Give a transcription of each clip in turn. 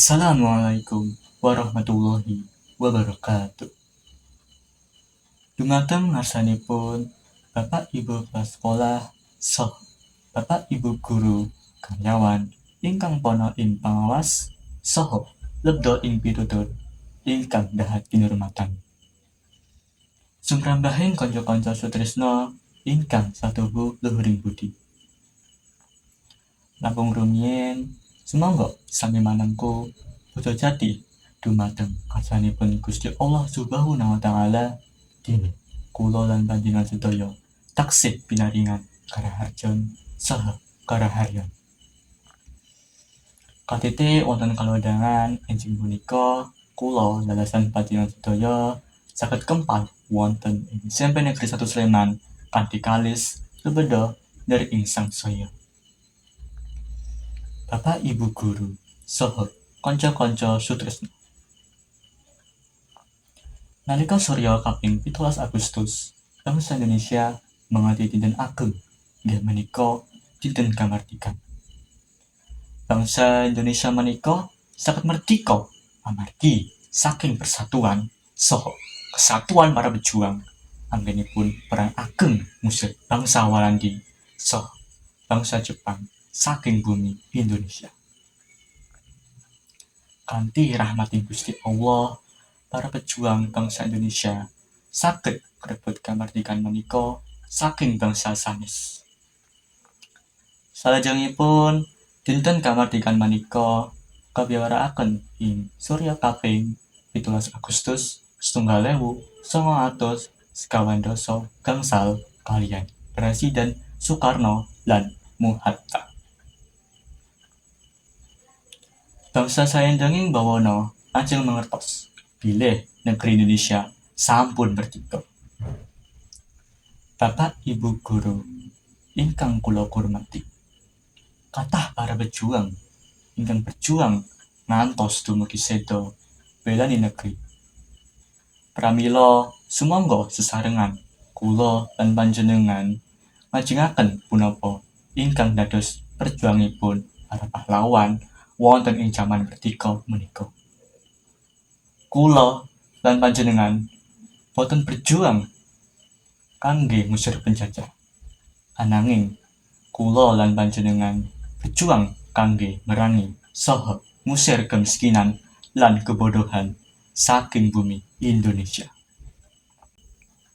Assalamualaikum warahmatullahi wabarakatuh. Dumateng ngarsanipun Bapak Ibu kelas sekolah soh Bapak Ibu guru karyawan ingkang pono ing pangawas soho lebdo ing pitutur ingkang dahat kinurmatan. Sumrambahing kanca-kanca sutrisno ingkang satuhu luhuring budi. Langkung rumiyin Semangga sami manengku puja jati dumateng kasanipun Gusti Allah Subhanahu wa taala dene kula lan panjenengan sedaya taksih pinaringan karaharjan saha karaharyan. Katete wonten kalodhangan enjing punika kula lalasan panjenengan sedaya saged kempal wonten ing SMP Negeri 1 Sleman kanthi kalis lebeda dari ing sangsaya. Bapak Ibu guru saha kanca-kanca sutresna. Nalika Surya kaping 17 Agustus, bangsa Indonesia mengati dinten ageng inggih menika dinten kamardikan. Bangsa Indonesia menika sangat merdeka amargi saking persatuan saha kesatuan para pejuang anggenipun perang ageng musir bangsa Walandi saha bangsa Jepang saking bumi Indonesia. Kanthi rahmating Gusti Allah, para pejuang bangsa Indonesia saged grebut kamardikan menika saking bangsa sanes. Salajengipun dinten kamardikan menika kabiwarakaken ing Surya kaping 17 Agustus setunggal ewu songo atus sekawan doso gangsal kalian Presiden Soekarno lan Muhatta. Bangsa saindenging bawana ajeng mangertos bilih negeri Indonesia sampun merdeka. Bapak Ibu guru ingkang kula hormati. Kathah para pejuang ingkang berjuang ngantos dumugi seda belani negeri. Pramila sumangga sesarengan kula lan panjenengan majengaken punapa ingkang dados perjuangipun para pahlawan wonten ing jaman merdeka menika. Kula lan panjenengan boten berjuang kangge ngusir penjajah. Ananging kula lan panjenengan berjuang kangge merangi saha ngusir kemiskinan lan kebodohan saking bumi Indonesia.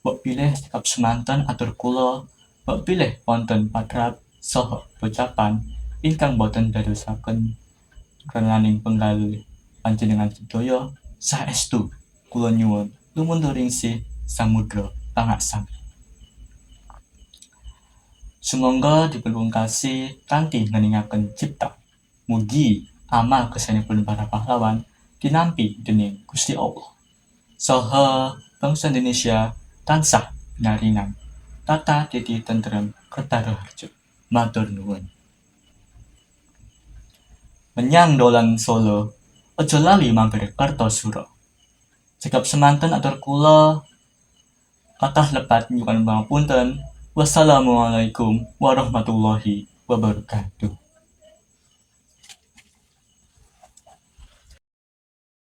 Mbok pilih sikap semanten atur kula, mbok pilih wonten patrap saha pocapan ingkang boten dadosaken renaning penggal panjenengan sedaya saestu kula nyuwun lumunturing si samudra pangaksami. Sumangga dipunpungkasi kanthi ngeningaken cipta. Mugi amal kesanipun para pahlawan dinampi dening Gusti Allah. Saha bangsa Indonesia tansah naringan tata titi tentrem kertaharjo. Matur nuwun. Menyang dolan Solo, aja lali mampir Kartosuro. Cekap semanten atur kula kathah lepat nyuwun pangapunten. Wassalamualaikum warahmatullahi wabarakatuh.